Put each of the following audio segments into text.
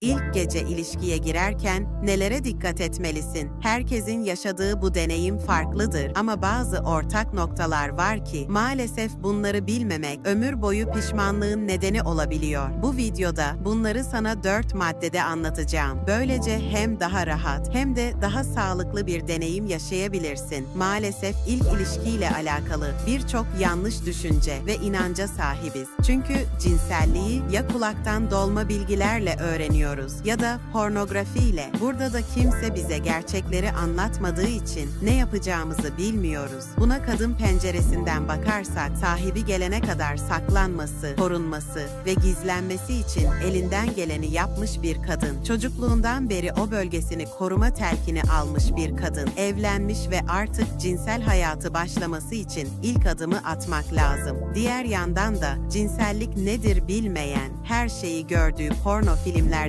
İlk gece ilişkiye girerken nelere dikkat etmelisin? Herkesin yaşadığı bu deneyim farklıdır ama bazı ortak noktalar var ki maalesef bunları bilmemek ömür boyu pişmanlığın nedeni olabiliyor. Bu videoda bunları sana 4 maddede anlatacağım. Böylece hem daha rahat hem de daha sağlıklı bir deneyim yaşayabilirsin. Maalesef ilk ilişkiyle alakalı birçok yanlış düşünce ve inanca sahibiz. Çünkü cinselliği ya kulaktan dolma bilgilerle öğreniyoruz ya da pornografiyle. Burada da kimse bize gerçekleri anlatmadığı için ne yapacağımızı bilmiyoruz. Buna kadın penceresinden bakarsak sahibi gelene kadar saklanması, korunması ve gizlenmesi için elinden geleni yapmış bir kadın. Çocukluğundan beri o bölgesini koruma telkini almış bir kadın. Evlenmiş ve artık cinsel hayatı başlaması için ilk adımı atmak lazım. Diğer yandan da cinsellik nedir bilmeyen, her şeyi gördüğü porno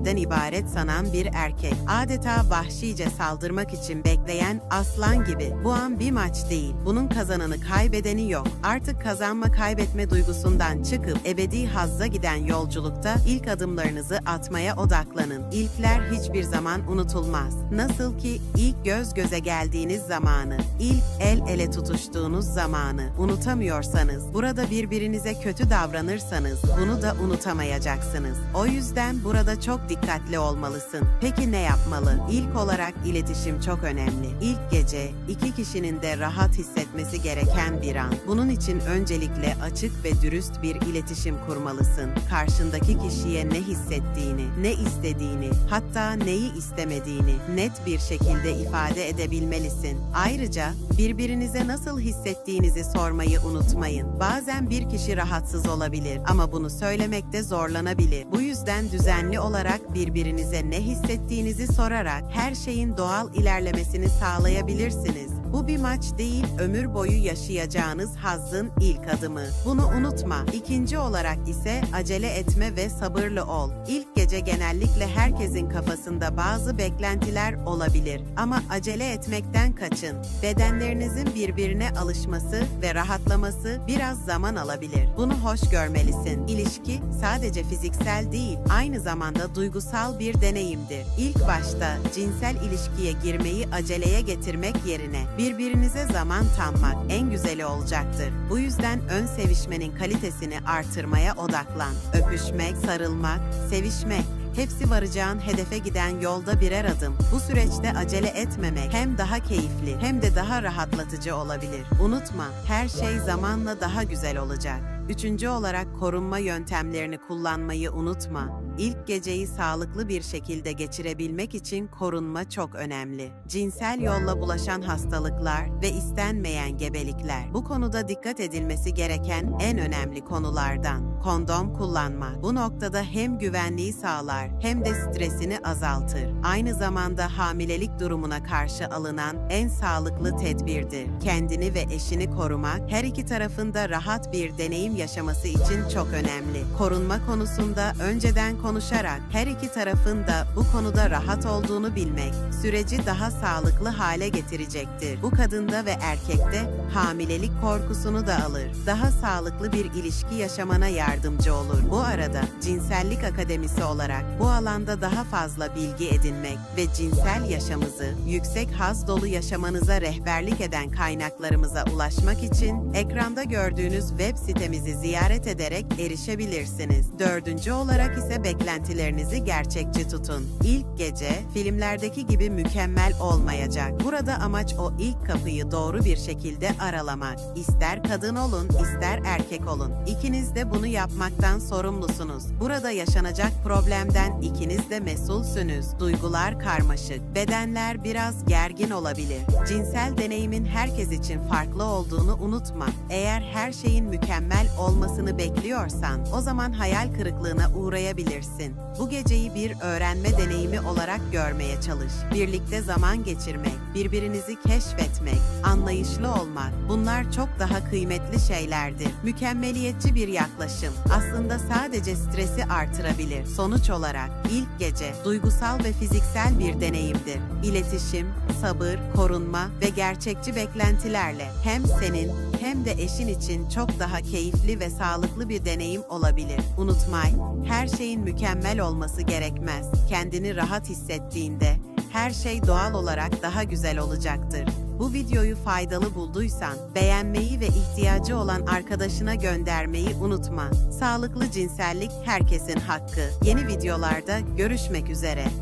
filmlerden ibaret sanan bir erkek. Adeta vahşice saldırmak için bekleyen aslan gibi. Bu an bir maç değil. Bunun kazananı kaybedeni yok. Artık kazanma kaybetme duygusundan çıkıp ebedi hazza giden yolculukta ilk adımlarınızı atmaya odaklanın. İlkler hiçbir zaman unutulmaz. Nasıl ki ilk göz göze geldiğiniz zamanı, ilk el ele tutuştuğunuz zamanı unutamıyorsanız, burada birbirinize kötü davranırsanız bunu da unutamayacaksınız. O yüzden burada çok dikkatli olmalısın. Peki ne yapmalı? İlk olarak iletişim çok önemli. İlk gece iki kişinin de rahat hissetmesi gereken bir an. Bunun için öncelikle açık ve dürüst bir iletişim kurmalısın. Karşındaki kişiye ne hissettiğini, ne istediğini, hatta neyi istemediğini net bir şekilde ifade edebilmelisin. Ayrıca birbirinize nasıl hissettiğinizi sormayı unutmayın. Bazen bir kişi rahatsız olabilir ama bunu söylemekte zorlanabilir. Bu yüzden düzenli olarak birbirinize ne hissettiğinizi sorarak her şeyin doğal ilerlemesini sağlayabilirsiniz. Bu bir maç değil, ömür boyu yaşayacağınız hazzın ilk adımı. Bunu unutma. İkinci olarak ise acele etme ve sabırlı ol. İlk gece genellikle herkesin kafasında bazı beklentiler olabilir ama acele etmekten kaçın. Bedenlerinizin birbirine alışması ve rahatlaması biraz zaman alabilir. Bunu hoş görmelisin. İlişki sadece fiziksel değil, aynı zamanda duygusal bir deneyimdir. İlk başta cinsel ilişkiye girmeyi aceleye getirmek yerine birbirinize zaman tanımak en güzeli olacaktır. Bu yüzden ön sevişmenin kalitesini artırmaya odaklan. Öpüşmek, sarılmak, sevişmek Hepsi varacağın hedefe giden yolda birer adım. Bu süreçte acele etmemek hem daha keyifli hem de daha rahatlatıcı olabilir. Unutma, her şey zamanla daha güzel olacak. Üçüncü olarak korunma yöntemlerini kullanmayı unutma. İlk geceyi sağlıklı bir şekilde geçirebilmek için korunma çok önemli. Cinsel yolla bulaşan hastalıklar ve istenmeyen gebelikler. Bu konuda dikkat edilmesi gereken en önemli konulardan. Kondom kullanmak. Bu noktada hem güvenliği sağlar hem de stresini azaltır. Aynı zamanda hamilelik durumuna karşı alınan en sağlıklı tedbirdir. Kendini ve eşini korumak her iki tarafında rahat bir deneyim yaşaması için çok önemli. Korunma konusunda önceden konuşarak her iki tarafın da bu konuda rahat olduğunu bilmek süreci daha sağlıklı hale getirecektir. Bu kadında ve erkekte hamilelik korkusunu da alır. Daha sağlıklı bir ilişki yaşamana yardımcı olur. Bu arada Cinsellik Akademisi olarak bu alanda daha fazla bilgi edinmek ve cinsel yaşamınızı yüksek haz dolu yaşamanıza rehberlik eden kaynaklarımıza ulaşmak için ekranda gördüğünüz web sitemizi ziyaret ederek erişebilirsiniz. Dördüncü olarak ise beklentilerinizi gerçekçi tutun. İlk gece filmlerdeki gibi mükemmel olmayacak. Burada amaç o ilk kapıyı doğru bir şekilde aralamak. İster kadın olun, ister erkek olun. İkiniz de bunu yapmaktan sorumlusunuz. Burada yaşanacak problemden ikiniz de mesulsünüz. Duygular karmaşık, bedenler biraz gergin olabilir. Cinsel deneyimin herkes için farklı olduğunu unutma. Eğer her şeyin mükemmel olmasını bekliyorsan, o zaman hayal kırıklığına uğrayabilirsin. Bu geceyi bir öğrenme deneyimi olarak görmeye çalış. Birlikte zaman geçirmek, birbirinizi keşfetmek, anlayışlı olmak, bunlar çok daha kıymetli şeylerdir. Mükemmeliyetçi bir yaklaşım aslında sadece stresi artırabilir. Sonuç olarak ilk gece duygusal ve fiziksel bir deneyimdir. İletişim, sabır, korunma ve gerçekçi beklentilerle hem senin hem de eşin için çok daha keyifli ve sağlıklı bir deneyim olabilir. Unutmayın, her şeyin mükemmel olması gerekmez. Kendini rahat hissettiğinde her şey doğal olarak daha güzel olacaktır. Bu videoyu faydalı bulduysan beğenmeyi ve ihtiyacı olan arkadaşına göndermeyi unutma. Sağlıklı cinsellik herkesin hakkı. Yeni videolarda görüşmek üzere.